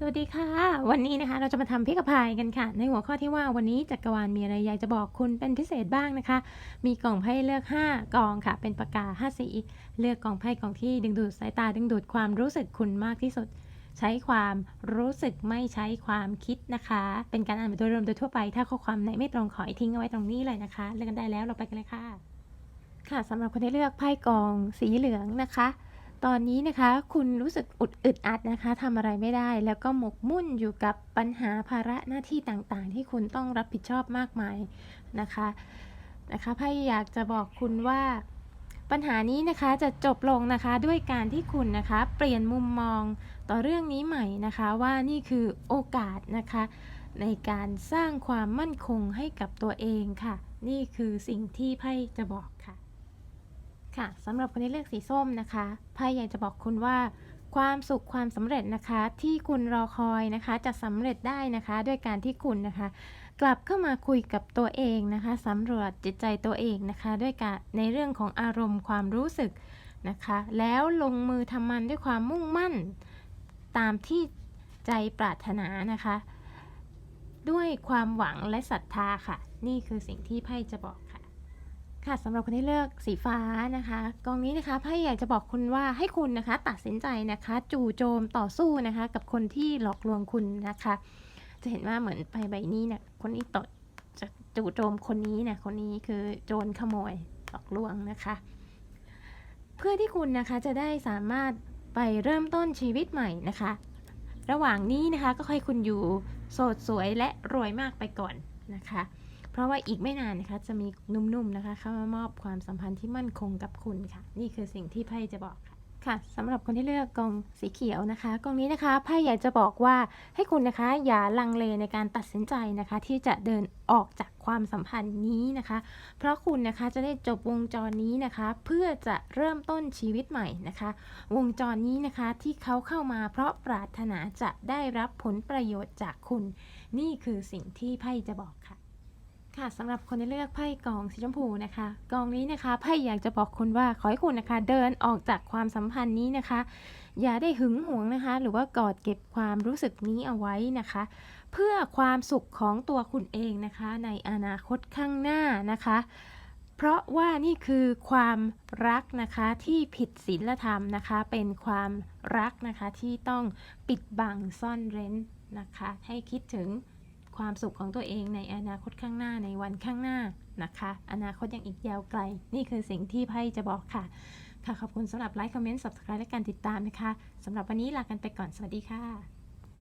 สวัสดีค่ะ วันนี้นะคะเราจะมาทำพริกกะพายกันค่ะ ในหัวข้อที่ว่าวันนี้จักรวาลมีอะไรอยากจะบอกคุณเป็นพิเศษบ้างนะคะ มีกล่องไพ่เลือก 5กองค่ะ เป็นปากกา 5 สี เลือกกล่องไพ่กล่องที่ดึงดูดสายตาดึงดูดความรู้สึกคุณมากที่สุด ใช้ความรู้สึกไม่ใช้ความคิดนะคะ เป็นการอ่านโดยรวมโดยทั่วไป ถ้าข้อความไหนไม่ตรงขอให้ทิ้งเอาไว้ตรงนี้เลยนะคะ เลือกกันได้แล้วเราไปกันเลยค่ะ ค่ะสำหรับคนที่เลือกไพ่กองสีเหลืองนะคะ ตอนนี้นะคะคุณรู้สึกอุดอึดอัดนะคะทำอะไรไม่ได้ แล้วก็หมกมุ่นอยู่กับปัญหาภาระหน้าที่ต่างๆ ที่คุณต้องรับผิดชอบมากมายนะคะนะคะไพ่อยากจะบอกคุณว่าปัญหานี้นะคะจะจบลงนะคะด้วยการที่คุณนะคะเปลี่ยนมุมมองต่อเรื่องนี้ใหม่นะคะว่านี่คือโอกาสนะคะในการสร้างความมั่นคงให้กับตัวเองค่ะ นี่คือสิ่งที่ไพ่จะบอกค่ะ ค่ะสำหรับคนที่เลือกสีส้มนะคะไพ่อยากจะบอกคุณว่า ความสุขความสำเร็จนะคะ ที่คุณรอคอยนะคะ จะสำเร็จได้นะคะ ด้วยการที่คุณนะคะ กลับเข้ามาคุยกับตัวเองนะคะสำรวจจิตใจตัวเองนะคะ ด้วยการในเรื่องของอารมณ์ความรู้สึกนะคะ แล้วลงมือทำมันด้วยความมุ่งมั่น ตามที่ใจปรารถนานะคะ ด้วยความหวังและศรัทธาค่ะ นี่คือสิ่งที่ไพ่จะบอก ค่ะสำหรับคนที่เลือกสีฟ้านะคะกองนี้นะคะไพ่อยากจะบอกคุณว่าให้คุณนะคะ ตัดสินใจนะคะ จู่โจมต่อสู้นะคะ กับคนที่หลอกลวงคุณนะคะ จะเห็นว่าเหมือนไพ่ใบนี้เนี่ยคนนี้ต่อจะจู่โจมคนนี้เนี่ยคนนี้คือโจรขโมยหลอกลวงนะคะ เพื่อที่คุณนะคะจะได้สามารถไปเริ่มต้นชีวิตใหม่นะคะ ระหว่างนี้นะคะก็ให้คุณอยู่โสดสวยและรวยมากไปก่อนนะคะ ราะว่าอีกไม่นานนะคะจะมีนุ่มๆนะคะ เข้ามามอบความสัมพันธ์ที่มั่นคงกับคุณค่ะ นี่คือสิ่งที่ไพ่จะบอกค่ะค่ะสำหรับคนที่เลือกกองสีเขียวนะคะกองนี้นะคะไพ่อยากจะบอกว่าให้คุณนะคะอย่าลังเลในการตัดสินใจนะคะ ที่จะเดินออกจากความสัมพันธ์นี้นะคะ เพราะคุณนะคะจะได้จบวงจรนี้นะคะ เพื่อจะเริ่มต้นชีวิตใหม่นะคะ วงจรนี้นะคะที่เขาเข้ามาเพราะปรารถนาจะได้รับผลประโยชน์จากคุณ นี่คือสิ่งที่ไพ่จะบอกค่ะ ค่ะสำหรับคนที่เลือกไพ่กองสีชมพูนะคะ กองนี้นะคะไพ่อยากจะบอกคุณว่าขอให้คุณนะคะ เดินออกจากความสัมพันธ์นี้นะคะ อย่าได้หึงหวงนะคะ หรือว่ากอดเก็บความรู้สึกนี้เอาไว้นะคะ เพื่อความสุขของตัวคุณเองนะคะ ในอนาคตข้างหน้านะคะ เพราะว่านี่คือความรักนะคะที่ผิดศีลธรรมนะคะ เป็นความรักนะคะที่ต้องปิดบังซ่อนเร้นนะคะ ให้คิดถึง ความสุขของตัวเองในอนาคตข้างหน้าในวันข้างหน้านะคะ อนาคตยังอีกยาวไกล นี่คือสิ่งที่ไพ่จะบอกค่ะ ค่ะขอบคุณสำหรับไลค์คอมเมนต์สับส c r i b e และการติดตามนะคะสำหรับวันนี้ลากันไปก่อนสวัสดีค่ะ